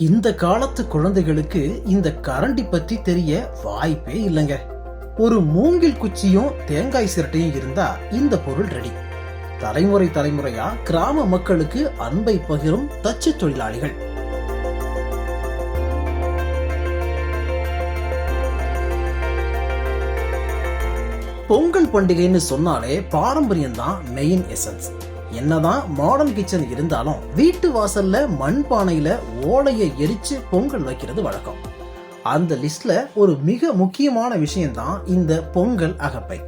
இந்த காலத்து குழந்தைகளுக்கு இந்த கரண்டி பற்றி தெரிய வாய்ப்பே இல்லைங்க. ஒரு மூங்கில் குச்சியும் தேங்காய் சிரட்டையும் இருந்தா இந்த பொருள் ரெடி தலைமுறை தலைமுறையா கிராம மக்களுக்கு அன்பை பகிரும் தச்சு தொழிலாளிகள். பொங்கல் பண்டிகைன்னு சொன்னாலே பாரம்பரியம் தான் மெயின் எசன்ஸ் என்னதான் மாடர்ன் கிச்சன் இருந்தாலும் வீட்டு வாசல்ல மண் பானையில ஓலையை எரிச்சு பொங்கல் வைக்கிறது வழக்கம். அந்த லிஸ்ட்ல ஒரு மிக முக்கியமான விஷயம்தான் இந்த பொங்கல் அகப்பை.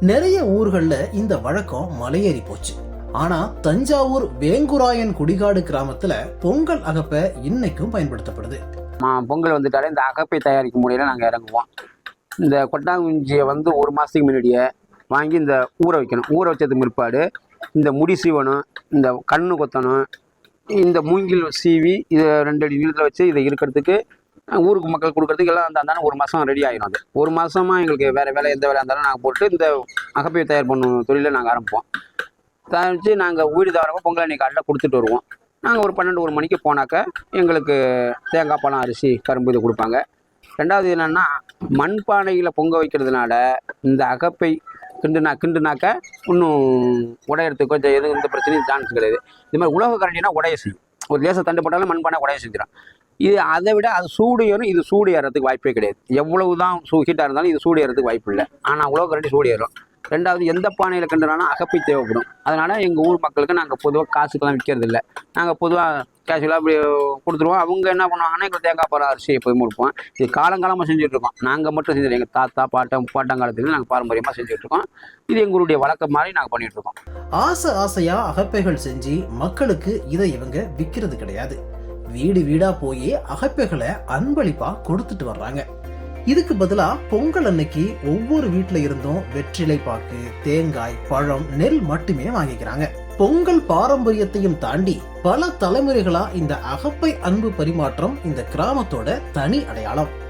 நிறைய ஊர்கள்ல இந்த வழக்கம் மலையேறி போச்சு. ஆனா தஞ்சாவூர் வேங்குராயன் குடிகாடு கிராமத்துல பொங்கல் அகப்பை இன்னைக்கும் பயன்படுத்தப்படுது. பொங்கல் வந்துட்டாலே இந்த அகப்பை தயாரிக்கும் முறையில நாங்கள் இறங்குவோம். இந்த கொட்டாங்குஞ்சியை வந்து ஒரு மாதத்துக்கு முன்னாடியே வாங்கி இந்த ஊற வைக்கணும். ஊற வச்சதுக்கு பிற்பாடு இந்த முடி சீவணும் இந்த கண்ணு கொத்தணும் இந்த மூங்கில் சீவி இதை ரெண்டு அடி நீளத்தில் வச்சு இதை இருக்கிறதுக்கு ஊருக்கு மக்கள் கொடுக்கறதுக்கு எல்லாம் அந்த அந்தாலும் ஒரு மாதம் ரெடி ஆகிடும் அது. ஒரு மாதமாக எங்களுக்கு வேறு வேலை எந்த வேலை இருந்தாலும் நாங்கள் போட்டு இந்த அகப்பையை தயார் பண்ணும் தொழிலை நாங்கள் ஆரம்பிப்போம். தயாரித்து நாங்கள் வீடு தவிரமாக பொங்கல் அன்னைக்கு காலையில் கொடுத்துட்டு வருவோம். நாங்கள் ஒரு பன்னெண்டு ஒரு மணிக்கு போனாக்க எங்களுக்கு தேங்காய் பழம் அரிசி கரும்பு இது கொடுப்பாங்க. ரெண்டாவது என்னென்னா மண்பானையில் பொங்க வைக்கிறதுனால இந்த அகப்பை கிண்டுனா கிண்டுனாக்க இன்னும் உடையறதுக்கு கொஞ்சம் எதுவும் எந்த பிரச்சனையும் சான்ஸ் கிடையாது. இது மாதிரி உலக கரண்டினா உடைய செய்யும். ஒரு லேசை தண்டு போட்டாலும் மண்பானை உடைய செஞ்சிடும் இது அதை விட அது சூடு ஏறும் இது சூடு ஏறதுக்கு வாய்ப்பே கிடையாது. எவ்வளவு தான் சூ ஹீட்டாக இருந்தாலும் இது சூடு ஏறதுக்கு வாய்ப்பு இல்லை. ஆனால் உலக கரண்டி சூடு ஏறும். ரெண்டாவது எந்த பானையில் கிண்டுனாலும் அகப்பை தேவைப்படும். அதனால் எங்கள் ஊர் மக்களுக்கு நாங்கள் பொதுவாக காசுக்கெல்லாம் விற்கிறது இல்லை நாங்கள் பொதுவாக கேஷுவலாக அப்படி கொடுத்துருவோம். அவங்க என்ன பண்ணுவாங்கன்னா எங்களுக்கு தேங்காய் பழம் அரிசி எப்போயும் கொடுப்போம் இது காலங்காலமாக செஞ்சுட்டு இருக்கோம் நாங்கள் மட்டும் செஞ்சுட்டு எங்கள் தாத்தா பாட்டம் பாட்டங்காலத்துலேருந்து நாங்கள் பாரம்பரியமாக செஞ்சுட்டு இருக்கோம் இது எங்களுடைய வழக்கம் மாதிரி நாங்கள் பண்ணிட்டு இருக்கோம் ஆசை ஆசையாக அகப்பைகள் செஞ்சு மக்களுக்கு இதை இவங்க விற்கிறது கிடையாது. வீடு வீடாக போய் அகப்பைகளை அன்பளிப்பாக கொடுத்துட்டு வர்றாங்க. இதுக்கு பதிலா பொங்கல் அன்னைக்கு ஒவ்வொரு வீட்டுல இருந்தும் வெற்றிலை பாக்கு தேங்காய் பழம் நெல் மட்டுமே வாங்கிக்கிறாங்க. பொங்கல் பாரம்பரியத்தையும் தாண்டி பல தலைமுறைகளா இந்த அகப்பை அன்பு பரிமாற்றம் இந்த கிராமத்தோட தனி அடையாளம்.